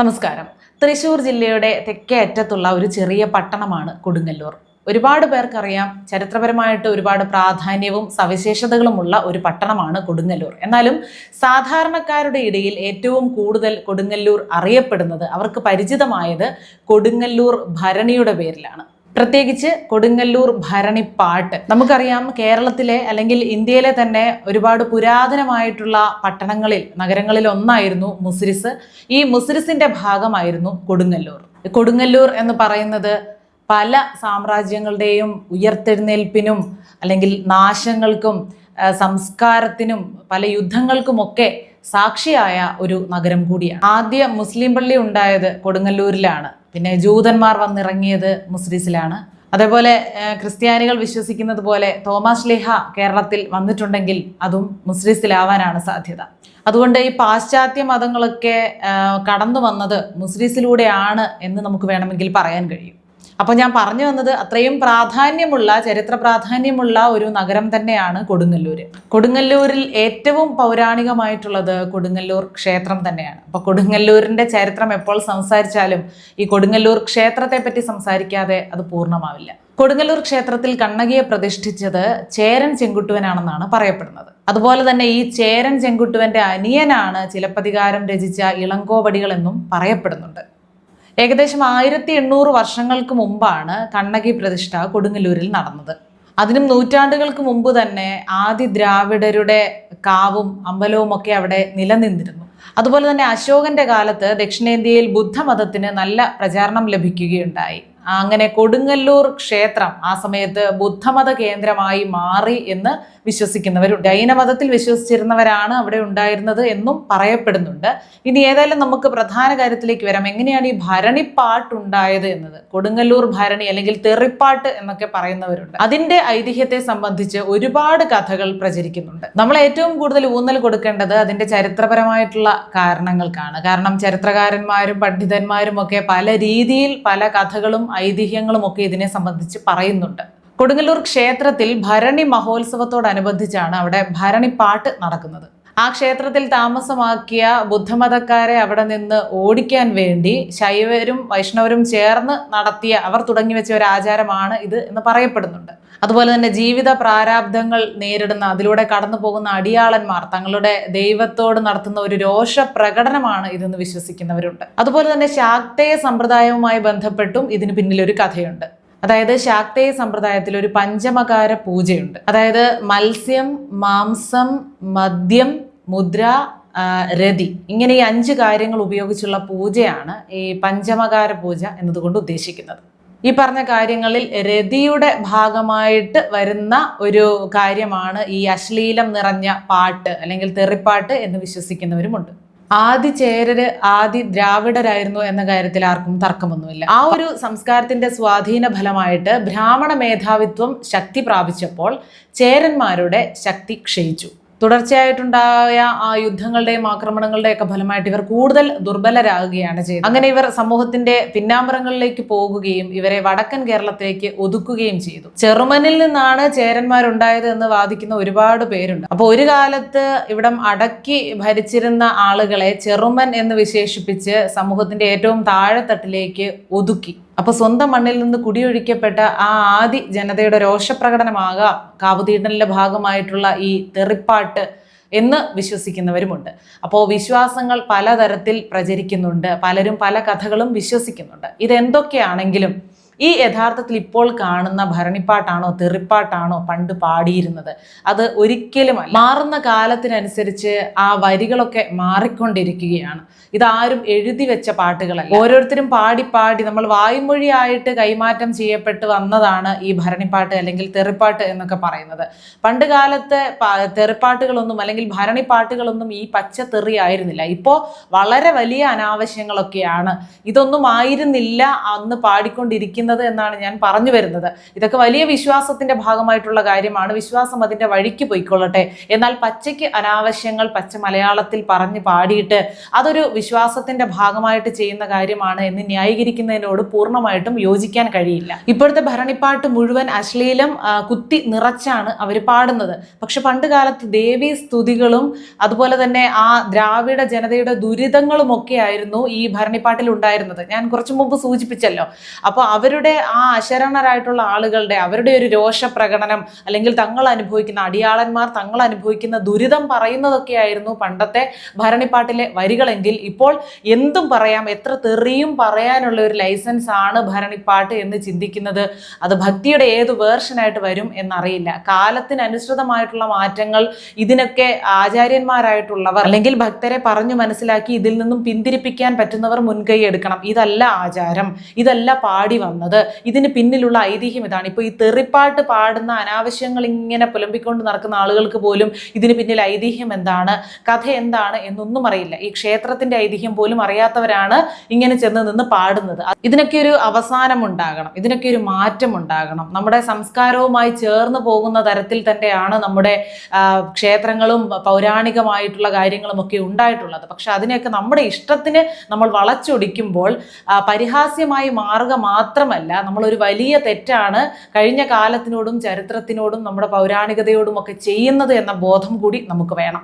നമസ്കാരം. തൃശൂർ ജില്ലയുടെ തെക്കേ അറ്റത്തുള്ള ഒരു ചെറിയ പട്ടണമാണ് കൊടുങ്ങല്ലൂർ. ഒരുപാട് പേർക്കറിയാം ചരിത്രപരമായിട്ട് ഒരുപാട് പ്രാധാന്യവും സവിശേഷതകളുമുള്ള ഒരു പട്ടണമാണ് കൊടുങ്ങല്ലൂർ. എന്നാലും സാധാരണക്കാരുടെ ഇടയിൽ ഏറ്റവും കൂടുതൽ കൊടുങ്ങല്ലൂർ അറിയപ്പെടുന്നത് അവർക്ക് പരിചിതമായത് കൊടുങ്ങല്ലൂർ ഭരണിയുടെ പേരിലാണ്. പ്രത്യേകിച്ച് കൊടുങ്ങല്ലൂർ ഭരണിപ്പാട്ട് നമുക്കറിയാം കേരളത്തിലെ അല്ലെങ്കിൽ ഇന്ത്യയിലെ തന്നെ ഒരുപാട് പുരാതനമായിട്ടുള്ള പട്ടണങ്ങളിൽ നഗരങ്ങളിൽ ഒന്നായിരുന്നു മുസിരിസ്. ഈ മുസിരിസിന്റെ ഭാഗമായിരുന്നു കൊടുങ്ങല്ലൂർ. കൊടുങ്ങല്ലൂർ എന്ന് പറയുന്നത് പല സാമ്രാജ്യങ്ങളുടെയും ഉയർത്തെഴുന്നേൽപ്പിനും അല്ലെങ്കിൽ നാശങ്ങൾക്കും സംസ്കാരത്തിനും പല യുദ്ധങ്ങൾക്കുമൊക്കെ സാക്ഷിയായ ഒരു നഗരം കൂടിയാണ്. ആദ്യ മുസ്ലിം പള്ളി ഉണ്ടായത് കൊടുങ്ങല്ലൂരിലാണ്. പിന്നെ ജൂതന്മാർ വന്നിറങ്ങിയത് മുസ്ലിസിലാണ്. അതേപോലെ ക്രിസ്ത്യാനികൾ വിശ്വസിക്കുന്നത് പോലെ തോമസ് ലിഹ കേരളത്തിൽ വന്നിട്ടുണ്ടെങ്കിൽ അതും മുസ്ലിസിലാവാനാണ് സാധ്യത. അതുകൊണ്ട് ഈ പാശ്ചാത്യ മതങ്ങളൊക്കെ കടന്നു വന്നത് മുസ്ലിസിലൂടെയാണ് എന്ന് നമുക്ക് വേണമെങ്കിൽ പറയാൻ കഴിയും. അപ്പോൾ ഞാൻ പറഞ്ഞു വന്നത് അത്രയും പ്രാധാന്യമുള്ള ചരിത്ര പ്രാധാന്യമുള്ള ഒരു നഗരം തന്നെയാണ് കൊടുങ്ങല്ലൂർ കൊടുങ്ങല്ലൂരിൽ ഏറ്റവും പൗരാണികമായിട്ടുള്ളത് കൊടുങ്ങല്ലൂർ ക്ഷേത്രം തന്നെയാണ്. അപ്പോൾ കൊടുങ്ങല്ലൂരിന്റെ ചരിത്രം എപ്പോൾ സംസാരിച്ചാലും ഈ കൊടുങ്ങല്ലൂർ ക്ഷേത്രത്തെ പറ്റി സംസാരിക്കാതെ അത് പൂർണമാവില്ല. കൊടുങ്ങല്ലൂർ ക്ഷേത്രത്തിൽ കണ്ണകിയെ പ്രതിഷ്ഠിച്ചത് ചേരൻ ചെങ്കുട്ടുവനാണെന്നാണ് പറയപ്പെടുന്നത്. അതുപോലെ തന്നെ ഈ ചേരൻ ചെങ്കുട്ടുവന്റെ അനിയനാണ് ചിലപ്പതികാരം രചിച്ച ഇളങ്കോവടികൾ എന്നും പറയപ്പെടുന്നുണ്ട്. ഏകദേശം ആയിരത്തി എണ്ണൂറ് വർഷങ്ങൾക്ക് മുമ്പാണ് കണ്ണകി പ്രതിഷ്ഠ കൊടുങ്ങല്ലൂരിൽ നടന്നത്. അതിനും നൂറ്റാണ്ടുകൾക്ക് മുമ്പ് തന്നെ ആദി ദ്രാവിഡരുടെ കാവും അമ്പലവും ഒക്കെ അവിടെ നിലനിന്നിരുന്നു. അതുപോലെ തന്നെ അശോകന്റെ കാലത്ത് ദക്ഷിണേന്ത്യയിൽ ബുദ്ധമതത്തിന് നല്ല പ്രചാരണം ലഭിക്കുകയുണ്ടായി. അങ്ങനെ കൊടുങ്ങല്ലൂർ ക്ഷേത്രം ആ സമയത്ത് ബുദ്ധമത കേന്ദ്രമായി മാറി എന്ന് വിശ്വസിക്കുന്നവരുണ്ട് ജൈനമതത്തിൽ വിശ്വസിച്ചിരുന്നവരാണ് അവിടെ ഉണ്ടായിരുന്നത് എന്നും പറയപ്പെടുന്നുണ്ട്. ഇനി ഏതായാലും നമുക്ക് പ്രധാന കാര്യത്തിലേക്ക് വരാം. എങ്ങനെയാണ് ഈ ഭരണിപ്പാട്ട് ഉണ്ടായത് എന്നത്? കൊടുങ്ങല്ലൂർ ഭരണി അല്ലെങ്കിൽ തെറിപ്പാട്ട് എന്നൊക്കെ പറയുന്നവരുണ്ട്. അതിന്റെ ഐതിഹ്യത്തെ സംബന്ധിച്ച് ഒരുപാട് കഥകൾ പ്രചരിക്കുന്നുണ്ട്. നമ്മൾ ഏറ്റവും കൂടുതൽ ഊന്നൽ കൊടുക്കേണ്ടത് അതിന്റെ ചരിത്രപരമായിട്ടുള്ള കാരണങ്ങൾക്കാണ്. കാരണം ചരിത്രകാരന്മാരും പണ്ഡിതന്മാരും ഒക്കെ പല രീതിയിൽ പല കഥകളും ഐതിഹ്യങ്ങളും ഒക്കെ ഇതിനെ സംബന്ധിച്ച് പറയുന്നുണ്ട്. കൊടുങ്ങല്ലൂർ ക്ഷേത്രത്തിൽ ഭരണി മഹോത്സവത്തോടനുബന്ധിച്ചാണ് അവിടെ ഭരണി പാട്ട് നടക്കുന്നത്. ആ ക്ഷേത്രത്തിൽ താമസമാക്കിയ ബുദ്ധമതക്കാരെ അവിടെ നിന്ന് ഓടിക്കാൻ വേണ്ടി ശൈവരും വൈഷ്ണവരും ചേർന്ന് നടത്തിയ അവർ തുടങ്ങി വെച്ച ഒരു ആചാരമാണ് ഇത് എന്ന് പറയപ്പെടുന്നുണ്ട്. അതുപോലെ തന്നെ ജീവിത പ്രാരാബ്ദങ്ങൾ നേരിടുന്ന അതിലൂടെ കടന്നു പോകുന്ന അടിയാളന്മാർ തങ്ങളുടെ ദൈവത്തോട് നടത്തുന്ന ഒരു രോഷ പ്രകടനമാണ് ഇതെന്ന് വിശ്വസിക്കുന്നവരുണ്ട്. അതുപോലെ തന്നെ ശാക്തേയ സമ്പ്രദായവുമായി ബന്ധപ്പെട്ടും ഇതിന് പിന്നിൽ ഒരു കഥയുണ്ട്. അതായത് ശാക്തേയ സമ്പ്രദായത്തിൽ ഒരു പഞ്ചമകാര പൂജയുണ്ട്. അതായത് മത്സ്യം മാംസം മദ്യം മുദ്ര രതി. ഇങ്ങനെ ഈ അഞ്ച് കാര്യങ്ങൾ ഉപയോഗിച്ചുള്ള പൂജയാണ് ഈ പഞ്ചമകാര പൂജ എന്നതുകൊണ്ട് ഉദ്ദേശിക്കുന്നത്. ഈ പറഞ്ഞ കാര്യങ്ങളിൽ രതിയുടെ ഭാഗമായിട്ട് വരുന്ന ഒരു കാര്യമാണ് ഈ അശ്ലീലം നിറഞ്ഞ പാട്ട് അല്ലെങ്കിൽ തെറിപ്പാട്ട് എന്ന് വിശ്വസിക്കുന്നവരുമുണ്ട്. ആദി ചേരര് ആദി ദ്രാവിഡരായിരുന്നു എന്ന കാര്യത്തിൽ ആർക്കും തർക്കമൊന്നുമില്ല. ആ ഒരു സംസ്കാരത്തിന്റെ സ്വാധീന ഫലമായിട്ട് ബ്രാഹ്മണ മേധാവിത്വം ശക്തി പ്രാപിച്ചപ്പോൾ ചേരന്മാരുടെ ശക്തി ക്ഷയിച്ചു. തുടർച്ചയായിട്ടുണ്ടായ ആ യുദ്ധങ്ങളുടെയും ആക്രമണങ്ങളുടെയൊക്കെ ഫലമായിട്ട് ഇവർ കൂടുതൽ ദുർബലരാകുകയാണ് ചെയ്തത്. അങ്ങനെ ഇവർ സമൂഹത്തിന്റെ പിന്നാമ്പറങ്ങളിലേക്ക് പോകുകയും ഇവരെ വടക്കൻ കേരളത്തിലേക്ക് ഒതുക്കുകയും ചെയ്തു. ചെറുമനിൽ നിന്നാണ് ചേരന്മാരുണ്ടായത് എന്ന് വാദിക്കുന്ന ഒരുപാട് പേരുണ്ട്. അപ്പോൾ ഒരു കാലത്ത് ഇവിടം അടക്കി ഭരിച്ചിരുന്ന ആളുകളെ ചെറുമൻ എന്ന് വിശേഷിപ്പിച്ച് സമൂഹത്തിന്റെ ഏറ്റവും താഴെത്തട്ടിലേക്ക് ഒതുക്കി. അപ്പൊ സ്വന്തം മണ്ണിൽ നിന്ന് കുടിയൊഴിക്കപ്പെട്ട ആ ആദി ജനതയുടെ രോഷപ്രകടനമാകാം കാവുതീട്ടലിന്റെ ഭാഗമായിട്ടുള്ള ഈ തെറിപ്പാട്ട് എന്ന് വിശ്വസിക്കുന്നവരുമുണ്ട്. അപ്പോൾ വിശ്വാസങ്ങൾ പലതരത്തിൽ പ്രചരിക്കുന്നുണ്ട്. പലരും പല കഥകളും വിശ്വസിക്കുന്നുണ്ട്. ഇതെന്തൊക്കെയാണെങ്കിലും ഈ യഥാർത്ഥത്തിൽ ഇപ്പോൾ കാണുന്ന ഭരണിപ്പാട്ടാണോ തെറിപ്പാട്ടാണോ പണ്ട് പാടിയിരുന്നത്? അത് ഒരിക്കലുമല്ല മാറുന്ന കാലത്തിനനുസരിച്ച് ആ വരികളൊക്കെ മാറിക്കൊണ്ടിരിക്കുകയാണ്. ഇതാരും എഴുതി വെച്ച പാട്ടുകളല്ല. ഓരോരുത്തരും പാടി പാടി നമ്മൾ വായ്മൊഴിയായിട്ട് കൈമാറ്റം ചെയ്യപ്പെട്ട് വന്നതാണ് ഈ ഭരണിപ്പാട്ട് അല്ലെങ്കിൽ തെറിപ്പാട്ട് എന്നൊക്കെ പറയുന്നത്. പണ്ട് കാലത്തെ തെറിപ്പാട്ടുകളൊന്നും അല്ലെങ്കിൽ ഭരണിപ്പാട്ടുകളൊന്നും ഈ പച്ച തെറി ആയിരുന്നില്ല. ഇപ്പോൾ വളരെ വലിയ അനാവശ്യങ്ങളൊക്കെയാണ്. ഇതൊന്നും ആയിരുന്നില്ല അന്ന് പാടിക്കൊണ്ടിരിക്കുന്നത് ചെയ്യുന്നത് എന്നാണ് ഞാൻ പറഞ്ഞു വരുന്നത്. ഇതൊക്കെ വലിയ വിശ്വാസത്തിന്റെ ഭാഗമായിട്ടുള്ള കാര്യമാണ്. വിശ്വാസം അതിന്റെ വഴിക്ക് പോയിക്കൊള്ളട്ടെ. എന്നാൽ പച്ചയ്ക്ക് അനാവശ്യങ്ങൾ പച്ച മലയാളത്തിൽ പറഞ്ഞ് പാടിയിട്ട് അതൊരു വിശ്വാസത്തിന്റെ ഭാഗമായിട്ട് ചെയ്യുന്ന കാര്യമാണ് എന്ന് ന്യായീകരിക്കുന്നതിനോട് പൂർണമായിട്ടും യോജിക്കാൻ കഴിയില്ല. ഇപ്പോഴത്തെ ഭരണിപ്പാട്ട് മുഴുവൻ അശ്ലീലം കുത്തി നിറച്ചാണ് അവർ പാടുന്നത്. പക്ഷെ പണ്ട് കാലത്ത് ദേവീ സ്തുതികളും അതുപോലെ തന്നെ ആ ദ്രാവിഡ ജനതയുടെ ദുരിതങ്ങളും ഒക്കെ ആയിരുന്നു ഈ ഭരണിപ്പാട്ടിൽ ഉണ്ടായിരുന്നത്. ഞാൻ കുറച്ചു മുമ്പ് സൂചിപ്പിച്ചല്ലോ. അപ്പോൾ അവരുടെ ആ അശരണരായിട്ടുള്ള ആളുകളുടെ അവരുടെ ഒരു രോഷ പ്രകടനം അല്ലെങ്കിൽ തങ്ങൾ അനുഭവിക്കുന്ന അടിയാളന്മാർ തങ്ങൾ അനുഭവിക്കുന്ന ദുരിതം പറയുന്നതൊക്കെ ആയിരുന്നു പണ്ടത്തെ ഭരണിപ്പാട്ടിലെ വരികളെങ്കിൽ. ഇപ്പോൾ എന്തും പറയാം എത്ര തെറിയും പറയാനുള്ള ഒരു ലൈസൻസ് ആണ് ഭരണിപ്പാട്ട് എന്ന് ചിന്തിക്കുന്നത്. അത് ഭക്തിയുടെ ഏത് വേർഷനായിട്ട് വരും എന്നറിയില്ല. കാലത്തിനനുസൃതമായിട്ടുള്ള മാറ്റങ്ങൾ ഇതിനൊക്കെ ആചാര്യന്മാരായിട്ടുള്ളവർ അല്ലെങ്കിൽ ഭക്തരെ പറഞ്ഞു മനസ്സിലാക്കി ഇതിൽ നിന്നും പിന്തിരിപ്പിക്കാൻ പറ്റുന്നവർ മുൻകൈ എടുക്കണം. ഇതല്ല ആചാരം. ഇതല്ല പാടി വന്നത്. ഇതിന് പിന്നിലുള്ള ഐതിഹ്യം ഇതാണ്. ഇപ്പോൾ ഈ തെറിപ്പാട്ട് പാടുന്ന അനാവശ്യങ്ങൾ ഇങ്ങനെ പുലമ്പിക്കൊണ്ട് നടക്കുന്ന ആളുകൾക്ക് പോലും ഇതിന് പിന്നിൽ ഐതിഹ്യം എന്താണ്? കഥ എന്താണ്? എന്നൊന്നും അറിയില്ല. ഈ ക്ഷേത്രത്തിന്റെ ഐതിഹ്യം പോലും അറിയാത്തവരാണ് ഇങ്ങനെ ചെന്ന് നിന്ന് പാടുന്നത്. ഇതിനൊക്കെ ഒരു അവസാനം ഉണ്ടാകണം. ഇതിനൊക്കെ ഒരു മാറ്റം ഉണ്ടാകണം. നമ്മുടെ സംസ്കാരവുമായി ചേർന്ന് പോകുന്ന തരത്തിൽ തന്നെയാണ് നമ്മുടെ ക്ഷേത്രങ്ങളും പൗരാണികമായിട്ടുള്ള കാര്യങ്ങളും ഒക്കെ ഉണ്ടായിട്ടുള്ളത്. പക്ഷെ അതിനെയൊക്കെ നമ്മുടെ ഇഷ്ടത്തിന് നമ്മൾ വളച്ചൊടിക്കുമ്പോൾ പരിഹാസ്യമായി മാറുക മാത്രമല്ല നമ്മളൊരു വലിയ തെറ്റാണ് കഴിഞ്ഞ കാലത്തിനോടും ചരിത്രത്തിനോടും നമ്മുടെ പൗരാണികതയോടും ഒക്കെ ചെയ്യുന്നത് എന്ന ബോധം കൂടി നമുക്ക് വേണം.